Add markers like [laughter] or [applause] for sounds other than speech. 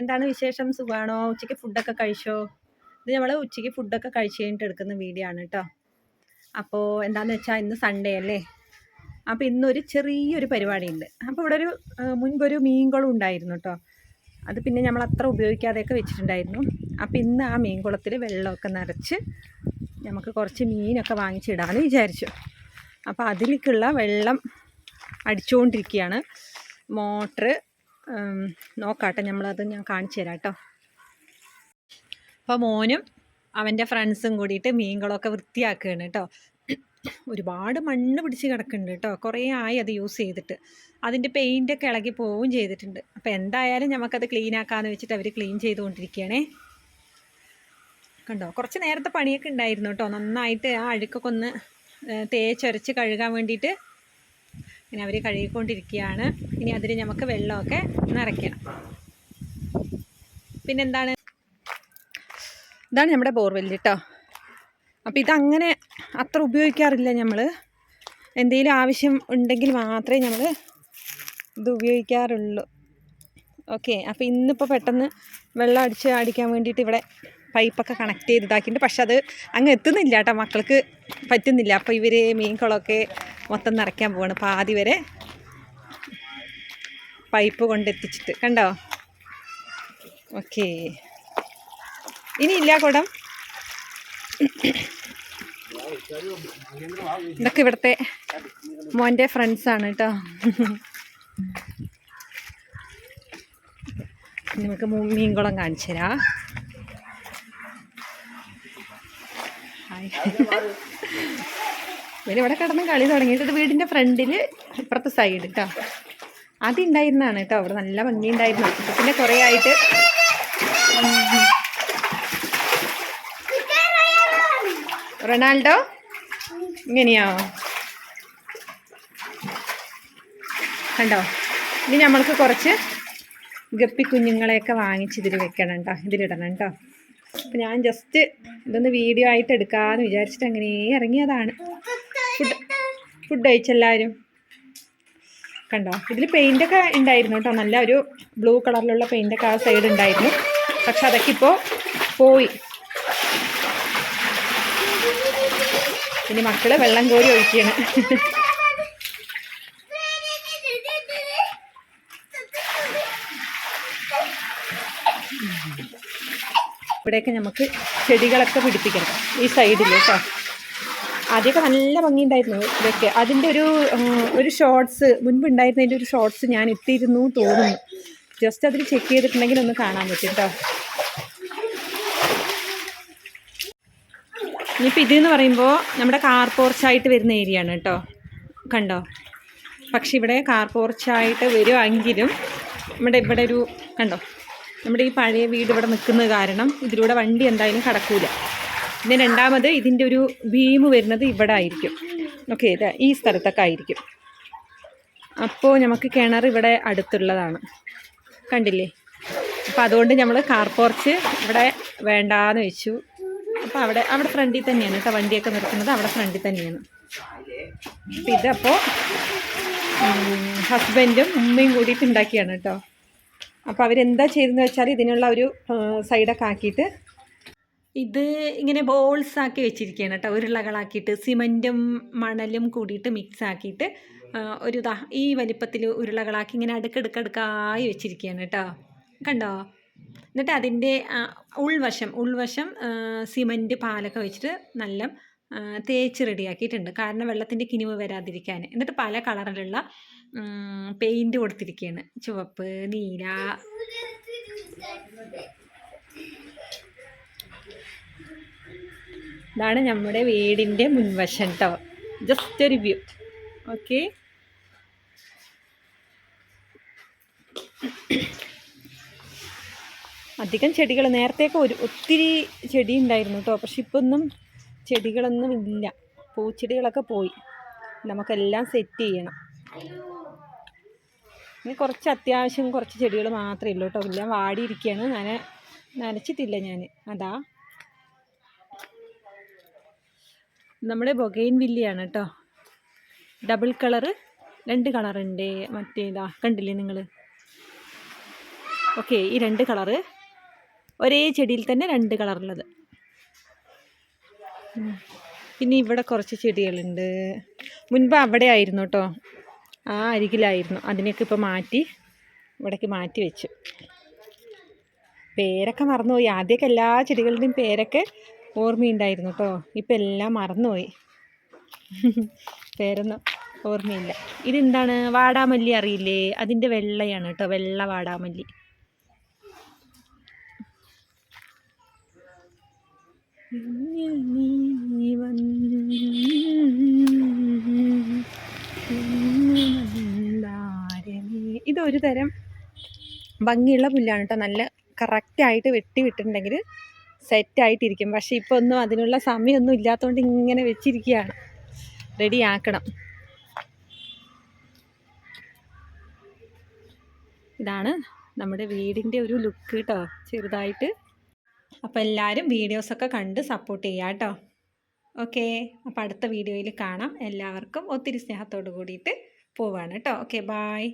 എന്താണ് വിശേഷം? സുഖമാണോ ഉച്ചയ്ക്ക് ഫുഡൊക്കെ കഴിച്ചോ? ഇത് നമ്മൾ ഉച്ചയ്ക്ക് ഫുഡൊക്കെ കഴിച്ച് കഴിഞ്ഞിട്ട് എടുക്കുന്ന വീഡിയോ ആണ് കേട്ടോ അപ്പോൾ എന്താണെന്ന് വെച്ചാൽ ഇന്ന് സൺഡേ അല്ലേ? അപ്പോൾ ഇന്നൊരു ചെറിയൊരു പരിപാടി ഉണ്ട് അപ്പോൾ ഇവിടെ ഒരു മുൻപൊരു മീൻകുളം ഉണ്ടായിരുന്നു കേട്ടോ അത് പിന്നെ നമ്മൾ അത്ര ഉപയോഗിക്കാതെയൊക്കെ വെച്ചിട്ടുണ്ടായിരുന്നു. അപ്പോൾ ഇന്ന് ആ മീൻകുളത്തിൽ വെള്ളമൊക്കെ നിറച്ച് നമുക്ക് കുറച്ച് മീനൊക്കെ വാങ്ങിച്ചിടാമെന്ന് വിചാരിച്ചു. അപ്പോൾ അതിലേക്കുള്ള വെള്ളം അടിച്ചുകൊണ്ടിരിക്കുകയാണ് മോട്ടറ് നോക്കാട്ടെ നമ്മളത് ഞാൻ കാണിച്ചു തരാം കേട്ടോ അപ്പോൾ മോനും അവന്റെ ഫ്രണ്ട്സും കൂടിയിട്ട് മീൻകളൊക്കെ വൃത്തിയാക്കുകയാണ് കേട്ടോ. ഒരുപാട് മണ്ണ് പിടിച്ച് കിടക്കുന്നുണ്ട് കേട്ടോ. കുറേ ആയി അത് യൂസ് ചെയ്തിട്ട്. അതിന്റെ പെയിന്റൊക്കെ ഇളകി പോവുകയും ചെയ്തിട്ടുണ്ട്. അപ്പോൾ എന്തായാലും നമുക്കത് ക്ലീൻ ആക്കാമെന്ന് വെച്ചിട്ട് അവർ ക്ലീൻ ചെയ്തുകൊണ്ടിരിക്കുകയാണേ. കണ്ടോ? കുറച്ച് നേരത്തെ പണിയൊക്കെ ഉണ്ടായിരുന്നു കേട്ടോ. നന്നായിട്ട് ആ അഴുക്കൊക്കെ ഒന്ന് തേച്ചൊരച്ച് കഴുകാൻ വേണ്ടിയിട്ട് ഇനി അവർ കഴുകിക്കൊണ്ടിരിക്കുകയാണ്. ഇനി അതിൽ നമുക്ക് വെള്ളമൊക്കെ നിറയ്ക്കണം. പിന്നെന്താണ്? ഇതാണ് നമ്മുടെ ബോർവെൽ കേട്ടോ അപ്പോൾ ഇതങ്ങനെ അത്ര ഉപയോഗിക്കാറില്ല നമ്മൾ എന്തെങ്കിലും ആവശ്യം ഉണ്ടെങ്കിൽ മാത്രമേ നമ്മൾ ഇത് ഉപയോഗിക്കാറുള്ളൂ. ഓക്കെ അപ്പോൾ ഇന്നിപ്പോൾ പെട്ടെന്ന് വെള്ളം അടിച്ച് അടിക്കാൻ വേണ്ടിയിട്ട് ഇവിടെ പൈപ്പൊക്കെ കണക്ട് ചെയ്ത് ഇതാക്കിയിട്ടുണ്ട്. പക്ഷെ അത് അങ്ങ് എത്തുന്നില്ല കേട്ടോ. മക്കൾക്ക് പറ്റുന്നില്ല. അപ്പോൾ ഇവർ മീൻകുളമൊക്കെ മൊത്തം നിറയ്ക്കാൻ പോവാണ്. അപ്പോൾ ആദ്യം വരെ പൈപ്പ് കൊണ്ടെത്തിച്ചിട്ട് കണ്ടോ? ഓക്കെ. ഇനി ഇല്ല കുടം. ഇതൊക്കെ ഇവിടുത്തെ മോന്റെ ഫ്രണ്ട്സാണ് കേട്ടോ. നിങ്ങൾക്ക് മീൻകുളം കാണിച്ചു തരാം ഹായ് ഇവിടെ കിടന്ന് കളി തുടങ്ങിയിട്ട് ഇത് വീടിന്റെ ഫ്രണ്ടിൽ ഇപ്പുറത്തെ സൈഡ് കേട്ടോ ആദ്യം ഉണ്ടായിരുന്നാണ് കേട്ടോ അവിടെ നല്ല ഭംഗി ഉണ്ടായിരുന്നു പിന്നെ കുറേ ആയിട്ട് റൊണാൾഡോ ഇങ്ങനെയോ? കണ്ടോ? ഇനി നമ്മൾക്ക് കുറച്ച് ഗപ്പി കുഞ്ഞുങ്ങളെയൊക്കെ വാങ്ങിച്ച് ഇതിൽ വെക്കണം കേട്ടോ ഇതിലിടണം കേട്ടോ അപ്പം ഞാൻ ജസ്റ്റ് ഇതൊന്ന് വീഡിയോ ആയിട്ട് എടുക്കാമെന്ന് വിചാരിച്ചിട്ട് അങ്ങനെ ഇറങ്ങിയതാണ്. ഫുഡ് ഫുഡ് കഴിച്ചെല്ലാവരും കണ്ടോ? ഇതിൽ പെയിന്റൊക്കെ ഉണ്ടായിരുന്നു കേട്ടോ. നല്ല ഒരു ബ്ലൂ കളറിലുള്ള പെയിന്റൊക്കെ ആ സൈഡ് ഉണ്ടായിരുന്നു. പക്ഷെ അതൊക്കെ ഇപ്പോൾ പോയി. ഇനി മക്കൾ വെള്ളം കോരി ഒഴിക്കുകയാണ് [laughs] [laughs] ഇവിടെയൊക്കെ നമുക്ക് ചെടികളൊക്കെ പിടിപ്പിക്കണം ഈ സൈഡിൽ കേട്ടോ ആദ്യമൊക്കെ നല്ല ഭംഗിയുണ്ടായിരുന്നു ഇതൊക്കെ. അതിന്റെ ഒരു ഒരു ഷോർട്സ് മുൻപ് ഉണ്ടായിരുന്നതിന്റെ ഒരു ഷോർട്സ് ഞാൻ ഇട്ടിരുന്നു തോന്നുന്നു. ജസ്റ്റ് അതിൽ ചെക്ക് ചെയ്തിട്ടുണ്ടെങ്കിൽ ഒന്ന് കാണാൻ പറ്റും കേട്ടോ ഇനിയിപ്പോൾ ഇതെന്ന് പറയുമ്പോൾ നമ്മുടെ കാർ പോർച്ചായിട്ട് വരുന്ന ഏരിയ ആണ് കേട്ടോ കണ്ടോ? പക്ഷെ ഇവിടെ കാർ പോർച്ചായിട്ട് വരുമെങ്കിലും നമ്മുടെ ഇവിടെ ഒരു കണ്ടോ? നമ്മുടെ ഈ പഴയ വീട് ഇവിടെ നിൽക്കുന്നത് കാരണം ഇതിലൂടെ വണ്ടി എന്തായാലും കടക്കൂല. പിന്നെ രണ്ടാമത് ഇതിന്റെ ഒരു ഭീമ് വരുന്നത് ഇവിടെ ആയിരിക്കും. ഓക്കെ ഇത് ഈ സ്ഥലത്തൊക്കെ ആയിരിക്കും. അപ്പോൾ നമുക്ക് കിണർ ഇവിടെ അടുത്തുള്ളതാണ്. കണ്ടില്ലേ? അപ്പം അതുകൊണ്ട് നമ്മൾ കാർ പോർച്ച് ഇവിടെ വേണ്ടാന്ന് വെച്ചു. അപ്പോൾ അവിടെ അവിടെ ഫ്രണ്ടിൽ തന്നെയാണ് കേട്ടോ വണ്ടിയൊക്കെ നിർത്തുന്നത്. അവിടെ ഫ്രണ്ടിൽ തന്നെയാണ്. അപ്പം ഇതപ്പോൾ ഹസ്ബൻഡും ഉമ്മയും കൂടിയിട്ട് ഉണ്ടാക്കിയാണ് കേട്ടോ. അപ്പോൾ അവരെന്താ ചെയ്തതെന്ന് വെച്ചാൽ ഇതിനുള്ള ഒരു സൈഡൊക്കെ ആക്കിയിട്ട് ഇത് ഇങ്ങനെ ബോൾസ് ആക്കി വെച്ചിരിക്കുകയാണ് കേട്ടോ. ഉരുളകളാക്കിയിട്ട് സിമന്റും മണലും കൂടിയിട്ട് മിക്സ് ആക്കിയിട്ട് ഒരു ദാ ഈ വലിപ്പത്തിൽ ഉരുളകളാക്കി ഇങ്ങനെ അടുക്കടുക്കടുക്കായി വെച്ചിരിക്കുകയാണ് കേട്ടോ. കണ്ടോ? എന്നിട്ട് അതിന്റെ ഉൾവശം ഉൾവശം സിമന്റ് പാലൊക്കെ വെച്ചിട്ട് നല്ല തേച്ച് റെഡിയാക്കിയിട്ടുണ്ട് കാരണം വെള്ളത്തിന്റെ കിനിവ് വരാതിരിക്കാൻ. എന്നിട്ട് പല കളറിലുള്ള പെയിന്റ് കൊടുത്തിരിക്കുകയാണ് ചുവപ്പ് നീല. ഇതാണ് നമ്മുടെ വീടിന്റെ മുൻവശം കേട്ടോ ജസ്റ്റ് ഒരു വ്യൂ ഓക്കെ അധികം ചെടികൾ നേരത്തെയൊക്കെ ഒരു ഒത്തിരി ചെടി ഉണ്ടായിരുന്നു കേട്ടോ പക്ഷെ ഇപ്പം ഒന്നും ചെടികളൊന്നും ഇല്ല. പൂച്ചെടികളൊക്കെ പോയി. നമുക്കെല്ലാം സെറ്റ് ചെയ്യണം. ഇനി കുറച്ച് അത്യാവശ്യം കുറച്ച് ചെടികൾ മാത്രമേ ഉള്ളൂ കേട്ടോ. എല്ലാം വാടിയിരിക്കുകയാണ്. ഞാൻ നനച്ചിട്ടില്ല ഞാൻ. അതാ. നമ്മുടെ ബൊഗൈൻ വില്ലിയാണ് കേട്ടോ. ഡബിൾ കളറ് രണ്ട് കളറുണ്ട് മറ്റേ മറ്റേതാ കണ്ടില്ലേ നിങ്ങൾ ഓക്കെ ഈ രണ്ട് കളറ് ഒരേ ചെടിയിൽ തന്നെ രണ്ട് കളറുള്ളത്. പിന്നെ ഇവിടെ കുറച്ച് ചെടികളുണ്ട്. മുൻപ് അവിടെ ആയിരുന്നു കേട്ടോ. ആ അരികിലായിരുന്നു. അതിനെയൊക്കെ ഇപ്പോൾ മാറ്റി ഇവിടേക്ക് മാറ്റി വെച്ചു. പേരൊക്കെ മറന്നുപോയി. ആദ്യമൊക്കെ എല്ലാ ചെടികളുടെയും പേരൊക്കെ ഓർമ്മയുണ്ടായിരുന്നു കേട്ടോ. ഇപ്പം എല്ലാം മറന്നുപോയി. പേരൊന്നും ഓർമ്മയില്ല. ഇതെന്താണ്? വാടാമല്ലി അറിയില്ലേ? അതിന്റെ വെള്ളയാണ് കേട്ടോ. വെള്ള വാടാമല്ലി. നീ വന്നതാരമേ. ഇതൊരു തരം ഭംഗിയുള്ള പുല്ലാണ് കേട്ടോ നല്ല കറക്റ്റായിട്ട് വെട്ടി വിട്ടിട്ടുണ്ടെങ്കിൽ സെറ്റായിട്ടിരിക്കും പക്ഷെ ഇപ്പോൾ ഒന്നും അതിനുള്ള സമയമൊന്നും ഇല്ലാത്തതുകൊണ്ട് ഇങ്ങനെ വെച്ചിരിക്കുകയാണ്. റെഡി ആക്കണം. ഇതാണ് നമ്മുടെ വീടിന്റെ ഒരു ലുക്ക് കേട്ടോ ചെറുതായിട്ട്. അപ്പോൾ എല്ലാവരും വീഡിയോസൊക്കെ കണ്ട് സപ്പോർട്ട് ചെയ്യുക കേട്ടോ ഓക്കെ അപ്പോൾ അടുത്ത വീഡിയോയിൽ കാണാം. എല്ലാവർക്കും ഒത്തിരി സ്നേഹത്തോട് കൂടിയിട്ട് പോവാണ് കേട്ടോ ഓക്കെ ബായ്